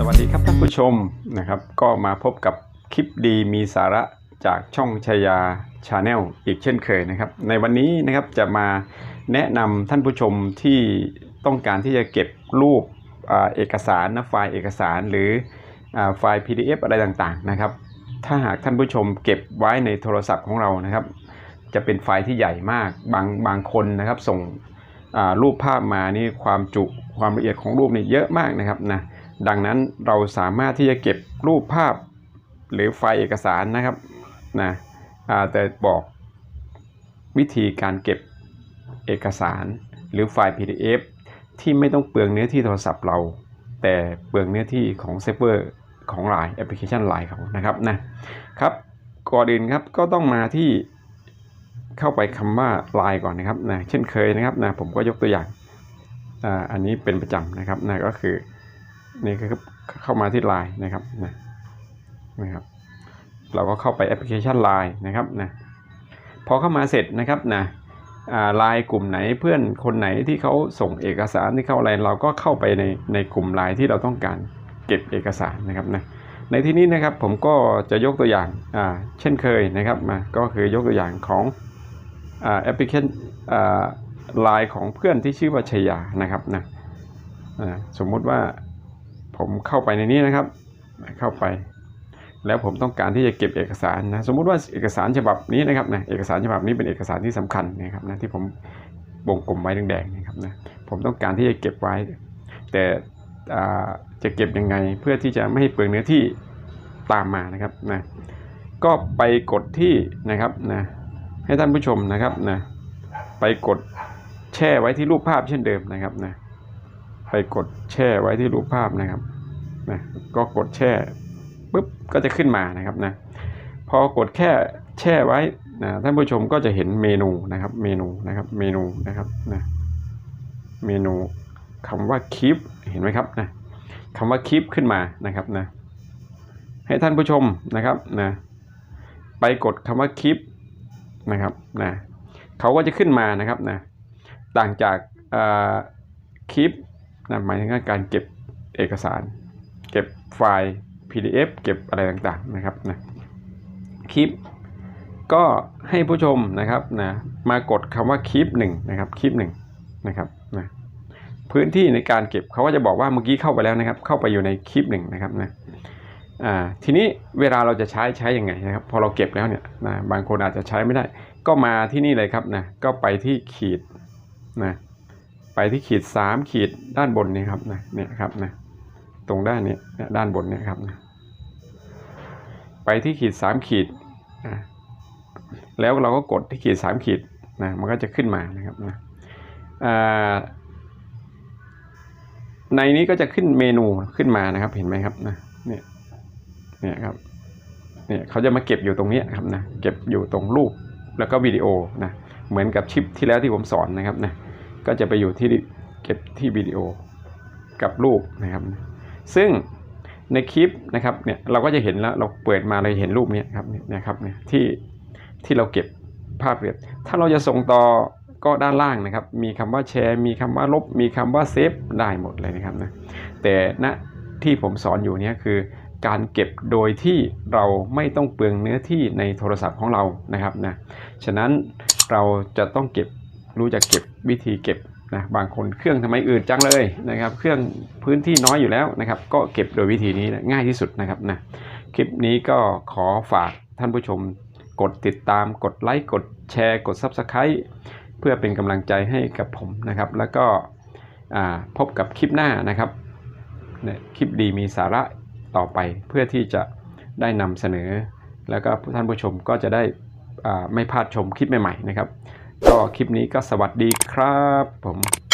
สวัสดีครับท่านผู้ชมนะครับก็มาพบกับคลิปดีมีสาระจากช่องชายาชาแนลอีกเช่นเคยนะครับ ในวันนี้นะครับจะมาแนะนำท่านผู้ชมที่ต้องการที่จะเก็บรูปอเอกสารนะไฟล์เอกสารหรืออไฟล์ PDF อะไรต่างๆนะครับ ถ้าหากท่านผู้ชมเก็บไว้ในโทรศัพท์ของเรานะครับ จะเป็นไฟล์ที่ใหญ่มากบางบางคนนะครับส่งรูปภาพมานี่ความจุความละเอียดของรูปนี่เยอะมากนะครับนะ ดังนั้นเราสามารถที่จะเก็บรูปภาพหรือไฟล์เอกสารนะครับนะแต่บอกวิธีการเก็บเอกสาร หรือไฟล์ PDF ที่ไม่ต้องเปลืองเนื้อที่โทรศัพท์เรา แต่เปลืองเนื้อที่ของเซิร์ฟเวอร์ของ Line แอปพลิเคชัน Line เขานะครับก่อนอื่นครับก็ต้องมาที่เข้าไปคำว่า Line ก่อนนะครับนะเช่นเคยนะครับนะผมก็ยกตัวอย่างอ่าอันนี้เป็นประจำนะครับนะก็คือ นี่คือเข้ามาที่ Line นะครับนะนะครับ เราก็เข้าไปแอปพลิเคชัน Line นะครับนะพอเข้ามาเสร็จนะครับนะไลน์กลุ่มไหนเพื่อนคนไหนที่เขาส่งเอกสารที่เข้าอะไรเราก็เข้าไปในในกลุ่มไลน์ที่เราต้องการเก็บเอกสารนะครับนะในที่นี้นะครับผมก็จะยกตัวอย่างอ่าเช่นเคยนะครับมาก็คือยกตัวอย่างของอ่าแอปพลิเคชันไลน์ของเพื่อนที่ชื่อว่าชยานะครับนะอ่าสมมุติว่า ผมเข้าไปในนี้นะครับ เข้าไป แล้วผมต้องการที่จะเก็บเอกสารนะสมมุติว่าเอกสารฉบับนี้นะครับนะเอกสารฉบับนี้เป็นเอกสารที่สำคัญนะครับนะที่ผมวงกลมไว้แดงๆนะครับนะผมต้องการที่จะเก็บไว้ แต่จะเก็บยังไงเพื่อที่จะไม่ให้เปลืองเนื้อที่ตามมานะครับนะก็ไปกดที่นะครับนะให้ท่านผู้ชมนะครับนะไปกดแช่ไว้ที่รูปภาพเช่นเดิมนะครับนะ ไปกดแช่ไว้ที่รูปภาพนะครับนะก็กดแช่ปุ๊บก็จะขึ้นมานะครับนะพอกดแค่แช่ไว้นะท่านผู้ชมก็จะเห็นเมนูนะครับเมนูนะครับเมนูนะครับนะเมนูคำว่าคลิปเห็นไหมครับนะคำว่าคลิปขึ้นมานะครับนะให้ท่านผู้ชมนะครับนะไปกดคำว่าคลิปนะครับนะเขาก็จะขึ้นมานะครับนะต่างจากคลิป นะหมายถึงการเก็บเอกสาร เก็บไฟล์ PDF เก็บอะไรต่างๆนะครับนะคลิป ก็ให้ผู้ชมนะครับนะมากดคำว่าคลิปหนึ่งนะครับคลิปหนึ่งนะครับนะพื้นที่ในการเก็บเขาก็จะบอกว่าเมื่อกี้เข้าไปแล้วนะครับ เข้าไปอยู่ในคลิปหนึ่งนะครับนะทีนี้เวลาเราจะใช้ใช้ยังไงนะครับ พอเราเก็บแล้วเนี่ยนะบางคนอาจจะใช้ไม่ได้ ก็มาที่นี่เลยครับนะก็ไปที่ขีดนะ ไปที่ขีดสามขีดด้านบนนี่ครับนะเนี่ยครับนะตรงด้านเนี้ยเนี่ยด้านบนเนี่ยครับนะไปที่ขีดสามขีดนะแล้วเราก็กดที่ขีดสามขีดนะมันก็จะขึ้นมานะครับนะในนี้ก็จะขึ้นเมนูขึ้นมานะครับเห็นไหมครับนะเนี่ยเนี่ยครับเนี่ยเขาจะมาเก็บอยู่ตรงนี้ครับนะเก็บอยู่ตรงรูปแล้วก็วิดีโอนะเหมือนกับชิปที่แล้วที่ผมสอนนะครับนะ ก็จะไปอยู่ที่เก็บที่วิดีโอกับรูปนะครับ ซึ่งในคลิปนะครับเนี่ยเราก็จะเห็นแล้วเราเปิดมาเราเห็นรูปเนี้ครับเนี่ยครับเนี่ยที่ที่เราเก็บภาพเรียบ ถ้าเราจะส่งต่อก็ด้านล่างนะครับ มีคำว่าแชร์ มีคำว่าลบ มีคำว่าเซฟได้หมดเลยนะครับนะแต่ณที่ผมสอนอยู่เนี่ยคือการเก็บโดยที่เราไม่ต้องเปลืองเนื้อที่ในโทรศัพท์ของเรานะครับนะฉะนั้นเราจะต้องเก็บ รู้จักเก็บวิธีเก็บนะบางคนเครื่องทำไมอื่นจังเลยนะครับ เครื่องพื้นที่น้อยอยู่แล้วนะครับ ก็เก็บโดยวิธีนี้นะง่ายที่สุดนะครับนะคลิปนี้ก็ขอฝากท่านผู้ชมกดติดตามกดไลค์กดแชร์กด Subscribe เพื่อเป็นกำลังใจให้กับผมนะครับ แล้วก็พบกับคลิปหน้านะครับคลิปดีมีสาระต่อไปเพื่อที่จะได้นำเสนอ แล้วก็ท่านผู้ชมก็จะได้ไม่พลาดชมคลิปใหม่ๆนะครับ ก็คลิปนี้ก็สวัสดีครับผม